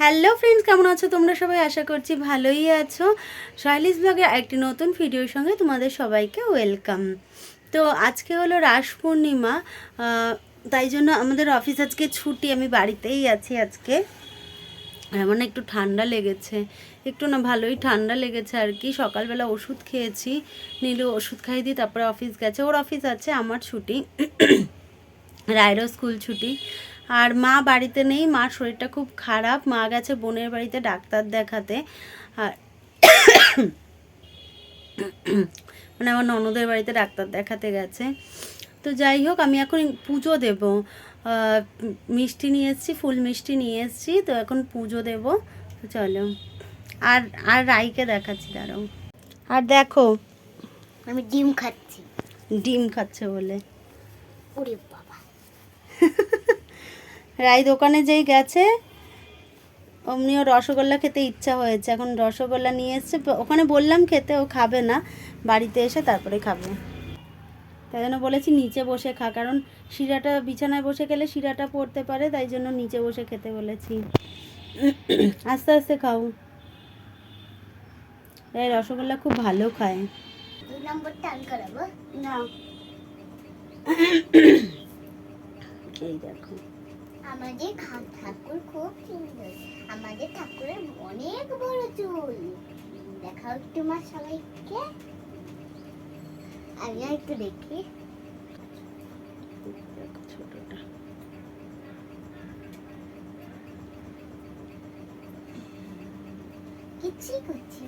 Hello friends, কেমন আছো? তোমরা সবাই আশা করছি ভালোই আছো। শৈলিস ব্লগে একটি নতুন ভিডিওর সঙ্গে তোমাদের সবাইকে ওয়েলকাম। তো আজকে হলো রাস পূর্ণিমা তাই জন্য আমাদের অফিস আজকে ছুটি, আমি বাড়িতেই আছি আজকে। এমন একটু ঠান্ডা লেগেছে, একটু না ভালোই ঠান্ডা লেগেছে আর কি। সকালবেলা ওষুধ খেয়েছি, নীলু ওষুধ খাইয়ে দিয়ে তারপরে অফিস গেছে, ওর অফিস আছে, আমার ছুটি। রায়েরও স্কুল ছুটি। আর মা বাড়িতে নেই মার শরীরটা খুব খারাপ মা গেছে বোনের বাড়িতে ডাক্তার দেখাতে। আর মানে আমার ননদের বাড়িতে ডাক্তার দেখাতে গেছে। তো যাই হোক আমি এখন পুজো দেব। মিষ্টি নিয়ে এসেছি ফুল মিষ্টি নিয়ে এসেছি তো এখন পুজো দেব। তো চলো। আর আর রাইকে দেখাচ্ছি দাঁড়াও। আর দেখো আমি ডিম খাচ্ছি। ডিম খাচ্ছে বলে। ওরে বাবা। রাই দোকানে যেই গেছে অমনিও রসগোল্লা খেতে ইচ্ছা হয়েছে। এখন রসগোল্লা নিয়ে এসছে ওখানে বললাম খেতে ও খাবে না। বাড়িতে এসে তারপরে খাবে। তাই জন্য বলেছি নিচে বসে খা কারণ শিরাটা বিছানায় বসে গেলে শিরাটা পড়তে পারে তাই জন্য নিচে বসে খেতে বলেছি। আস্তে আস্তে খাও। এই রসগোল্লা খুব ভালো খায়। এই দেখো। আমাদের ঠাকুর খুব সুন্দর। আমাদের ঠাকুরের অনেক বড় চুল। দেখাও একটু মা সবাইকে। আমি একটু দেখি। ছোটটা। কিছুই করছি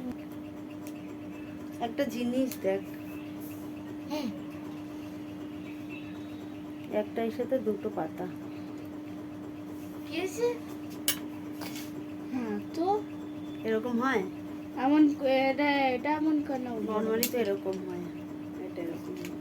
একটা জিনিস দেখ। হ্যাঁ। একটাই সাথে দুটো পাতা। হ্যাঁ। তো? এরকম হয়? এমন এটা এটা এমন কেন? নর্মালি তো এরকম হয় এটা এরকম হয়।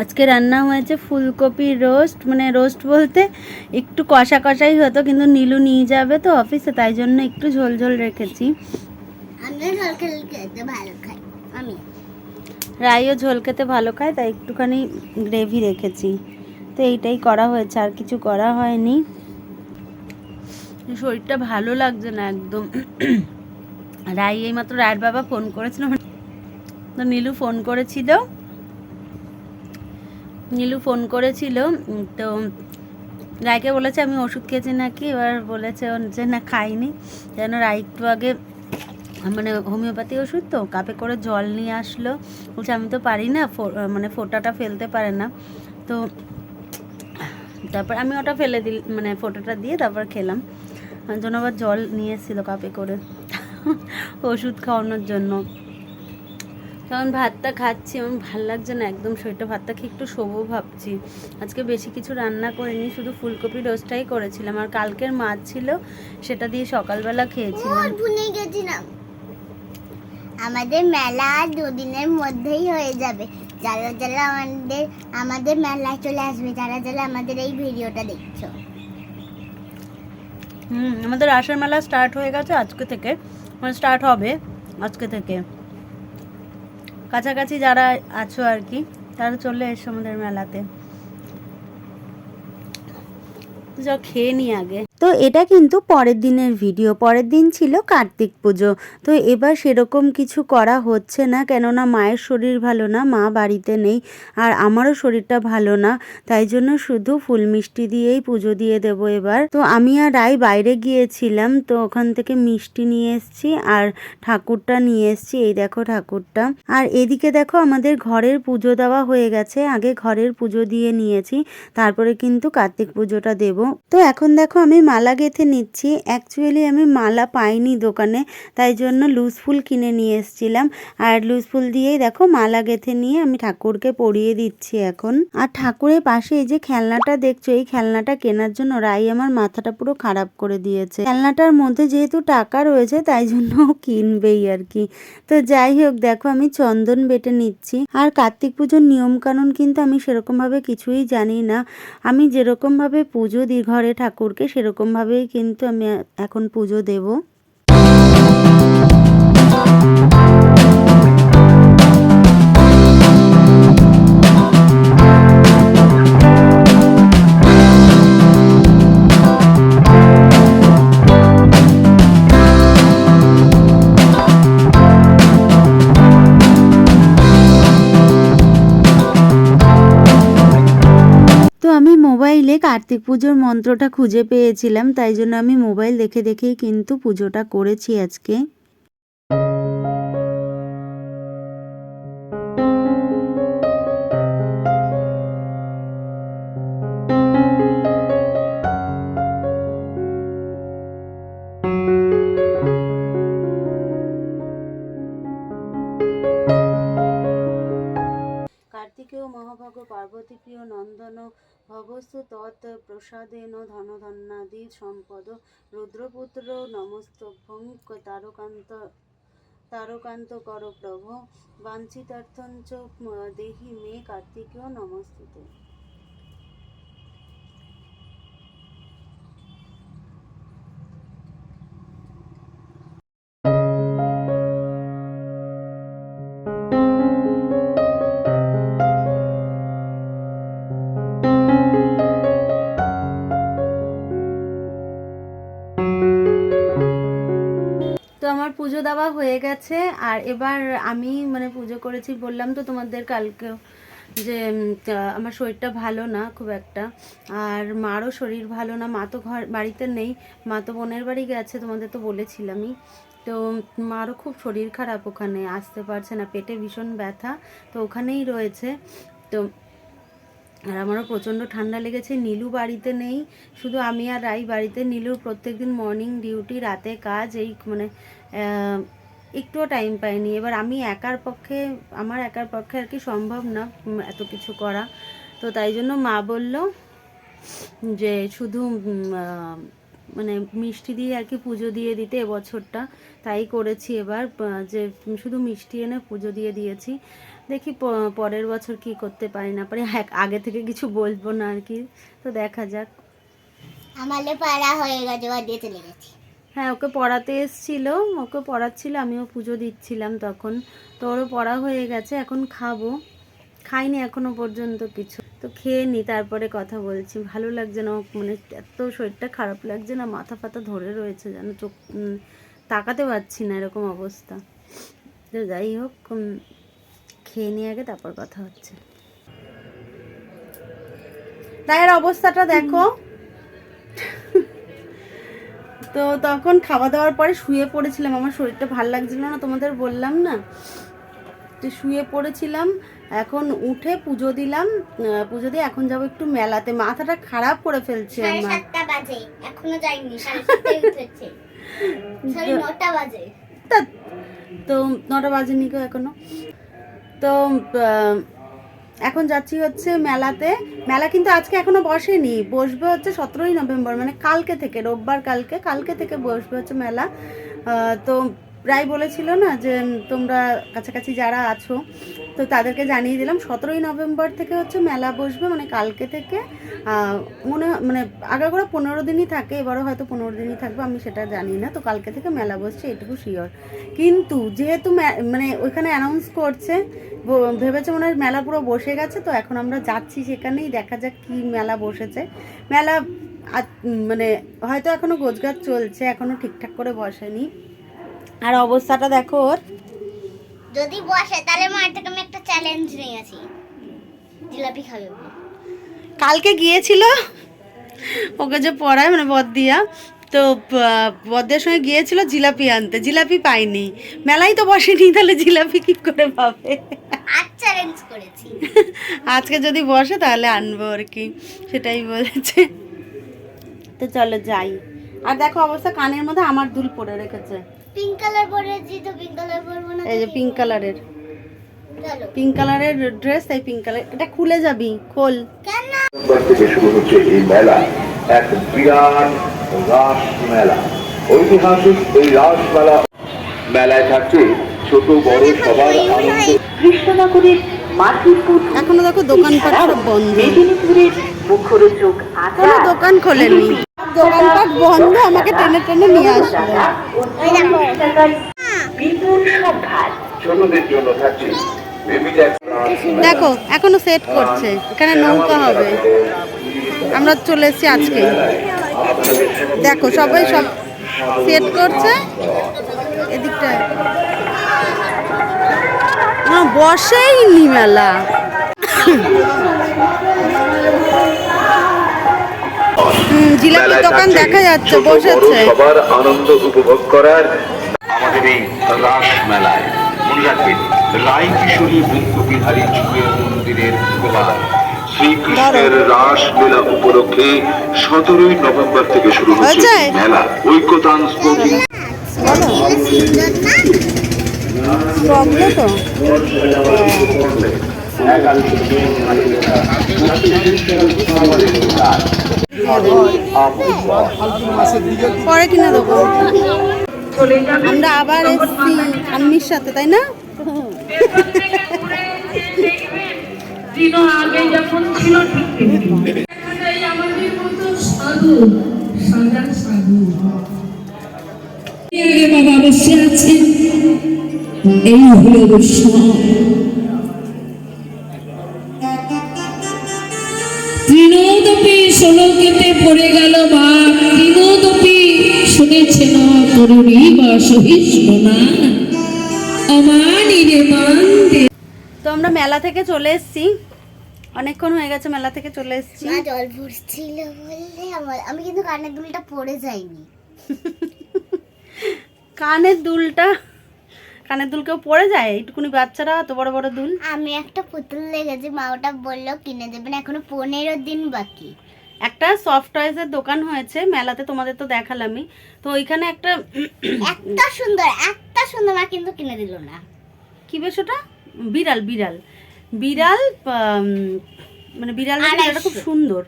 আজকে রান্না হয়েছে ফুলকপির রোস্ট মানে রোস্ট বলতে একটু কষা কষাই হতো কিন্তু নীলু নিয়ে যাবে তো অফিসে তাই জন্য একটু ঝোল ঝোল রেখেছি। আমি ঝোল খেতে ভালো খাই আমি। রাইও ঝোল খেতে ভালো খায় তাই একটুখানি গ্রেভি রেখেছি। তো এইটাই করা হয়েছে আর কিছু করা হয়নি। শরীরটা ভালো লাগছে না একদম। রাই এইমাত্র রায়ের বাবা ফোন করেছিল তো নীলু ফোন করেছিল। নীলু ফোন করেছিল তো রায়কে বলেছে, আমি ওষুধ খেয়েছি নাকি? এবার বলেছে যে, না, খাইনি। যেন রায় একটু আগে মানে হোমিওপ্যাথি ওষুধ তো, কাপে করে জল নিয়ে আসলো। বলছে, আমি তো পারি না মানে ফোঁটাটা ফেলতে পারে না। তো তারপর আমি ওটা ফেলে দিল মানে ফোঁটাটা দিয়ে তারপর খেলাম। জন্য আবার জল নিয়ে এসেছিল কাপে করে, ওষুধ খাওয়ানোর জন্য। তখন ভাতটা খাচ্ছি আমার ভালো লাগছে না একদম শরীরটা ভাতটা খেয়ে একটু শোবো ভাবছি। আজকে বেশি কিছু রান্না করিনি শুধু ফুলকপি রোস্টটাই করেছিলাম। আর কালকের মাছ ছিল সেটা দিয়ে সকালবেলা খেয়েছিলাম। ভুলে গেছিলাম। আমাদের মেলা আর দুদিনের মধ্যেই হয়ে যাবে। যারা যারা আমাদের আমাদের মেলায় চলে আসবে যারা যারা আমাদের এই ভিডিওটা দেখছ। হুম আমাদের আষাঢ় মেলা স্টার্ট হয়ে গেছে আজকে থেকে। মানে স্টার্ট হবে আজকে থেকে। কাছাকাছি যারা আছো আর কি তারা চলে এসো আমাদের মেলাতে। যা খেয়ে নি আগে। তো এটা কিন্তু পরের দিনের ভিডিও পরের দিন ছিল কার্তিক পুজো। তো এবার সেরকম কিছু করা হচ্ছে না, কেননা মায়ের শরীর ভালো না, মা বাড়িতে নেই, আর আমারও শরীরটা ভালো না, তাই জন্য শুধু ফুল মিষ্টি দিয়েই পুজো দিয়ে দেবো এবার। তো আমি আর রাই বাইরে গিয়েছিলাম, তো ওখান থেকে মিষ্টি নিয়ে এসেছি আর ঠাকুরটা নিয়ে এসেছি, এই দেখো ঠাকুরটা। আর এদিকে দেখো আমাদের ঘরের পুজো দেওয়া হয়ে গেছে, আগে ঘরের পুজো দিয়ে নিয়েছি, তারপরে কিন্তু কার্তিক পুজোটা দেব। তো এখন দেখো আমি মালা গেঁথে নিচ্ছি। অ্যাকচুয়ালি আমি মালা পাইনি দোকানে, তাই জন্য লুজ ফুল কিনে নিয়ে এসেছিলাম। আর লুজ ফুল দিয়েই দেখো মালা গেঁথে নিয়ে আমি ঠাকুরকে পরিয়ে দিচ্ছি এখন। আর ঠাকুরের পাশে এই যে খেলনাটা দেখছ, এই খেলনাটা কেনার জন্য রাই আমার মাথাটা পুরো খারাপ করে দিয়েছে। খেলনাটার মধ্যে যেহেতু টাকা রয়েছে, তাই জন্য কিনবেই আর কি। তো যাই হোক, দেখো আমি চন্দন বেটে নিচ্ছি। আর কার্তিক পুজোর নিয়ম কানুন কিন্তু আমি সেরকমভাবে কিছুই জানি না। আমি যেরকমভাবে পুজো দিই ঘরে ঠাকুরকে সেরকমভাবেই কিন্তু আমি এখন পুজো দেবো। মোবাইলে কার্তিক পুজোর মন্ত্রটা খুঁজে পেয়েছিলাম, তাই জন্য আমি মোবাইল দেখে দেখেই কিন্তু পুজোটা করেছি আজকে। কার্তিকেয় মহাভাগ, পার্বতী প্রিয় নন্দন, ভবস্তু তৎ প্রসাদেন ধনধন্যাদি সম্পদ, রুদ্রপুত্র নমস্তভ্যং তারকান্ত তারকান্ত কর প্রভ, বাঞ্ছিতার্থঞ্চ দেহি মে কার্তিকেয় নমস্তুতে। পুজো দেওয়া হয়ে গেছে। আর এবার আমি মানে পুজো করেছি, বললাম তো তোমাদের কালকেও যে আমার শরীরটা ভালো না খুব একটা। আর মারও শরীর ভালো না, মা তো ঘর, বাড়িতে নেই, মা তো বোনের বাড়ি গেছে, তোমাদের তো বলেছিলামই। তো মারও খুব শরীর খারাপ ওখানে, আসতে পারছে না, পেটে ভীষণ ব্যথা, তো ওখানেই রয়েছে। তো আর আমারও প্রচণ্ড ঠান্ডা লেগেছে, নীলু বাড়িতে নেই, শুধু আমি আর রাই বাড়িতে, নীলুর প্রত্যেকদিন মর্নিং ডিউটি রাতে কাজ, এই মানে একটুও টাইম পাইনি। এবার আমি একার পক্ষে, আমার একার পক্ষে আর কি সম্ভব না এত কিছু করা। তো তাই জন্য মা বলল যে শুধু মানে মিষ্টি দিয়ে আর কি পুজো দিয়ে দিতে এবছরটা। তাই করেছি এবার যে শুধু মিষ্টি এনে পুজো দিয়ে দিয়েছি। দেখি পরের বছর কি করতে পারি না পারি। এক- আগে থেকে কিছু বলব না আর কি। তো দেখা যাক। আমাদের পাড়া হয়ে গেছে বা চলে গেছি। হ্যাঁ ওকে পড়াতে এসছিল। ওকে পড়াচ্ছিল, আমিও পুজো দিচ্ছিলাম তখন। তো ওরও পড়া হয়ে গেছে, এখন খাব। খাইনি এখনও পর্যন্ত কিছু। তো খেয়ে নি, তারপরে কথা বলছি। ভালো লাগছে না মানে এত শরীরটা খারাপ লাগছে না, মাথা ফাতা ধরে রয়েছে যেন, চোখ তাকাতে পারছি না এরকম অবস্থা। তো যাই হোক খেয়ে নিয়ে আগে, তারপর কথা হচ্ছে। তাইয়ের অবস্থাটা দেখো। তো তখন খাওয়া দাওয়ার পরে শুয়ে পড়েছিলাম। আমার শরীরটা ভালো লাগছিল না তোমাদের বললাম না? তো শুয়ে পড়েছিলাম এখন উঠে পুজো দিলাম পুজো দিয়ে এখন যাব একটু মেলাতে। মাথাটা খারাপ করে ফেলছে আমার। বাজে এখনও যাইনি বাজে। তা নটা বাজেনি কেউ এখনও। তো এখন যাচ্ছি হচ্ছে মেলাতে। মেলা কিন্তু আজকে এখনও বসেনি। বসবে হচ্ছে সতেরোই নভেম্বর মানে কালকে থেকে, রোববার কালকে। কালকে থেকে বসবে হচ্ছে মেলা। তো প্রায় বলেছিল না যে তোমরা কাছাকাছি যারা আছো তো তাদেরকে জানিয়ে দিলাম, সতেরোই নভেম্বর থেকে হচ্ছে মেলা বসবে মানে কালকে থেকে। মনে মানে আগাগোড়া পনেরো দিনই থাকে, এবারও হয়তো পনেরো দিনই থাকবে, আমি সেটা জানি না। তো কালকে থেকে মেলা বসছে, এটুকু শিওর কিন্তু যেহেতু মানে ওইখানে অ্যানাউন্স করছে ভেবেছে মনে হয় মেলা পুরো বসে গেছে, তো এখন আমরা যাচ্ছি সেখানেই, দেখা যাক কি মেলা বসেছে। মেলা মানে হয়তো এখনও গোছগাছ চলছে, এখনও ঠিকঠাক করে বসেনি। আর অবস্থাটা দেখো ওর। যদি বসে তাহলে মার থেকে আমি একটা চ্যালেঞ্জ নিয়েছি জিলাপি খাবে কালকে গিয়েছিল ওকে যে পড়ায় মানে বদ্দিয়া তো আহ, বদ্দিয়ার সঙ্গে গিয়েছিল জিলাপি আনতে জিলাপি পাইনি। মেলাই তো বসেনি তাহলে জিলাপি কি করে পাবে? চ্যালেঞ্জ করেছি। আজকে যদি বসে তাহলে আনব আর কি সেটাই বলেছে। তো চলো যাই। আর দেখো অবস্থা কানের মধ্যে আমার দুল পরে রেখেছে। পিঙ্ক কালার পরেছি তো পিঙ্ক কালার পরবো না এই যে পিঙ্ক কালারের পিঙ্ক কালারের ড্রেস এই পিঙ্ক কালার এটা খুলে যাবি খোল। কেন? থেকে শুরু হচ্ছে এই মেলা এক বিরাট রাস মেলা। ঐতিহাসিক এই রাস মেলা মেলায় থাকছে ছোট বড় সবার আনন্দ। কৃষ্ণনগরের মাটিপুর এখনও দেখো দোকানপাট সব বন্ধ। মেদিনীপুরের মুখরোচক আচার। দোকান খোলেনি। দোকানপাট বন্ধ আমাকে টেনে টেনে নিয়ে ওই দেখো। এখনও সেট করছে। এখানে নৌকা হবে। আমরা চলে এসেছি আজকে। দেখো সবাই সব সেট করছে। এদিকটায়। না, বসেইনি মেলা। জিলাপির দোকান দেখা যাচ্ছে বসেছে। সবার আনন্দ উপভোগ করার আমাদের এই রাস মেলায় মনে রাখবেন রাই কিশোরী বৃন্দবিহারী যুগের মন্দিরের প্রভাব শ্রীকৃষ্ণের রাস মেলা উপলক্ষে সতেরোই নভেম্বর থেকে শুরু হচ্ছে? মেলা। ঐক্যতান স্পোর্টিং প্রবলেম তো। পরে কিনে দেবো। আমরা আবার এসছি আম্মির সাথে, তাই না? বাবা বসে এই হলো বৈষ্ণব গেল বা তৃণোদপি শুনেছে না তরুণী বা সহিষ্ণু না মান তো আমরা মেলা থেকে চলে এসেছি। অনেকক্ষণ হয়ে গেছে মেলা থেকে চলে এসেছি। মা জল ভরছিল বললে আমার আমি কিন্তু কানের দুলটা পড়ে যাইনি কানের দুলটা? কানের দুল কেউ পড়ে যায়? এইটুকুনি বাচ্চারা অত বড় বড় দুল? আমি একটা পুতুল লেগেছি মা ওটা বলল কিনে দেবেন এখনও পনেরো দিন বাকি। একটা সফট টয়েসের দোকান হয়েছে মেলাতে তোমাদের তো দেখালামই। তো ওইখানে একটা একটা সুন্দর একটা সুন্দর মা কিন্তু কিনে দিল না। কি বেশ ওটা? বিড়াল বিড়াল। বিড়াল মানে বিড়াল এটা খুব সুন্দর।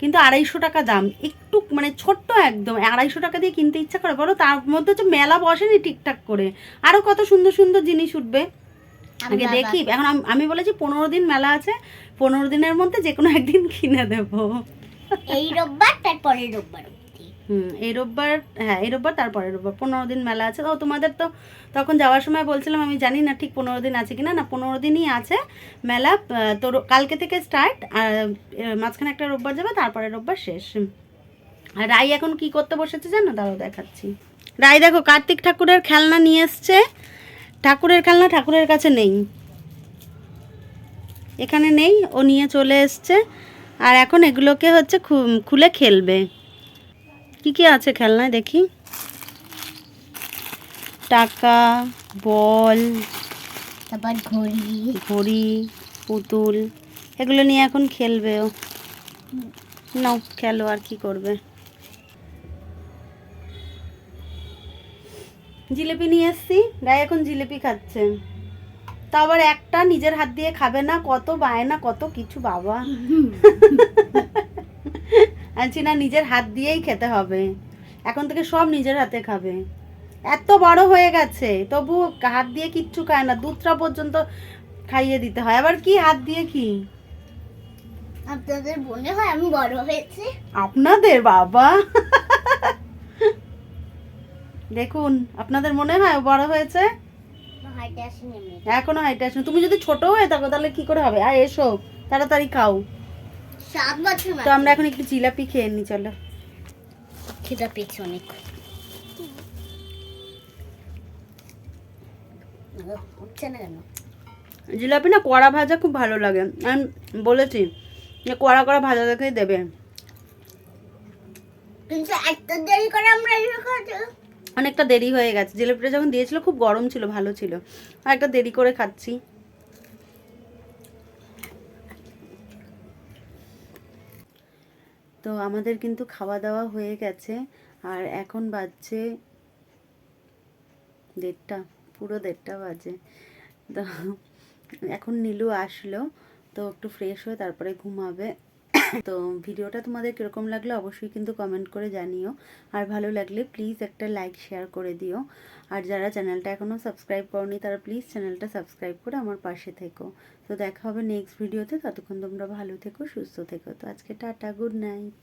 কিন্তু আড়াইশো টাকা দাম। একটু মানে ছোট্ট একদম। আড়াইশো টাকা দিয়ে কিনতে ইচ্ছা করে বলো তার মধ্যে হচ্ছে মেলা বসেনি ঠিকঠাক করে। আরও কত সুন্দর সুন্দর জিনিস উঠবে। আগে দেখি। এখন আমি বলেছি পনেরো দিন মেলা আছে পনেরো দিনের মধ্যে যে কোনো একদিন কিনে দেবো। এই রোববার তারপরের রোববার হুম, এই রোববার হ্যাঁ এই রোববার তারপরে রোববার, পনেরো দিন মেলা আছে। তো তোমাদের তো তখন যাওয়ার সময় বলছিলাম, আমি জানি না ঠিক পনেরো দিন আছে কিনা। না, পনেরো দিনই আছে মেলা। তো কালকে থেকে স্টার্ট আর মাঝখানে একটা রোববার যাবে তারপরে রোববার শেষ। আর রাই এখন কি করতে বসেছে জানো? দাঁড়াও, দেখাচ্ছি। রাই, দেখো, কার্তিক ঠাকুরের খেলনা নিয়ে এসছে। ঠাকুরের খেলনা ঠাকুরের কাছে নেই। এখানে নেই, ও নিয়ে চলে এসছে। আর এখন এগুলোকে হচ্ছে খুলে খেলবে। কি কি আছে খেলনায় দেখি? টাকা বল তারপর ঘড়ি। ঘড়ি পুতুল এগুলো নিয়ে এখন খেলবে ও। নাও খেলো আর কি করবে। জিলিপি নিয়ে এসছি। রায় এখন জিলিপি খাচ্ছে। তা আবার একটা নিজের হাত দিয়ে খাবে না কত বায়না কত কিছু বাবা। আনছি না নিজের হাত দিয়েই খেতে হবে। এখন থেকে সব নিজের হাতে খাবে। এত বড় হয়ে গেছে তবু হাত দিয়ে কিচ্ছু খায় না দুধটা পর্যন্ত খাইয়ে দিতে হয়। আবার কি হাত দিয়ে কি? আপনাদের মনে হয় আমি বড় হয়েছে? আপনাদের বাবা। দেখুন আপনাদের মনে হয় বড় হয়েছে? এখনও হাইটে আসেনি তুমি যদি ছোট হয়ে থাকো তাহলে কি করে হবে? আর এসো। তাড়াতাড়ি খাও। সাত বছর তো আমরা এখন একটু জিলাপি খেয়ে নি চলো। খিদা পেয়েছে অনেক। উঠছে না কেন? জিলাপি না কড়া ভাজা খুব ভালো লাগে। আমি বলেছি যে কড়া কড়া ভাজা দেখেই দেবে। কিন্তু এত দেরি করে আমরা অনেকটা দেরি হয়ে গেছে। জিলাপিটা যখন দিয়েছিল, খুব গরম ছিল, ভালো ছিল। আর একটা দেরি করে খাচ্ছি। তো আমাদের কিন্তু খাওয়া দাওয়া হয়ে গেছে। আর এখন বাজছে দেড়টা, পুরো দেড়টা বাজে। তো এখন নীলু আসলো, তো একটু ফ্রেশ হয়ে তারপরে ঘুমাবে। তো ভিডিওটা তোমাদের কীরকম লাগল অবশ্যই কিন্তু কমেন্ট করে জানিও। আর ভালো লাগলে প্লিজ একটা লাইক শেয়ার করে দিও। আর যারা চ্যানেলটা এখনও সাবস্ক্রাইব করনি, তারা প্লিজ চ্যানেলটা সাবস্ক্রাইব করে আমার পাশে থেকো। তো দেখা হবে নেক্সট ভিডিওতে ততক্ষণ তোমরা ভালো থেকো, সুস্থ থেকো। তো আজকে টাটা গুড নাইট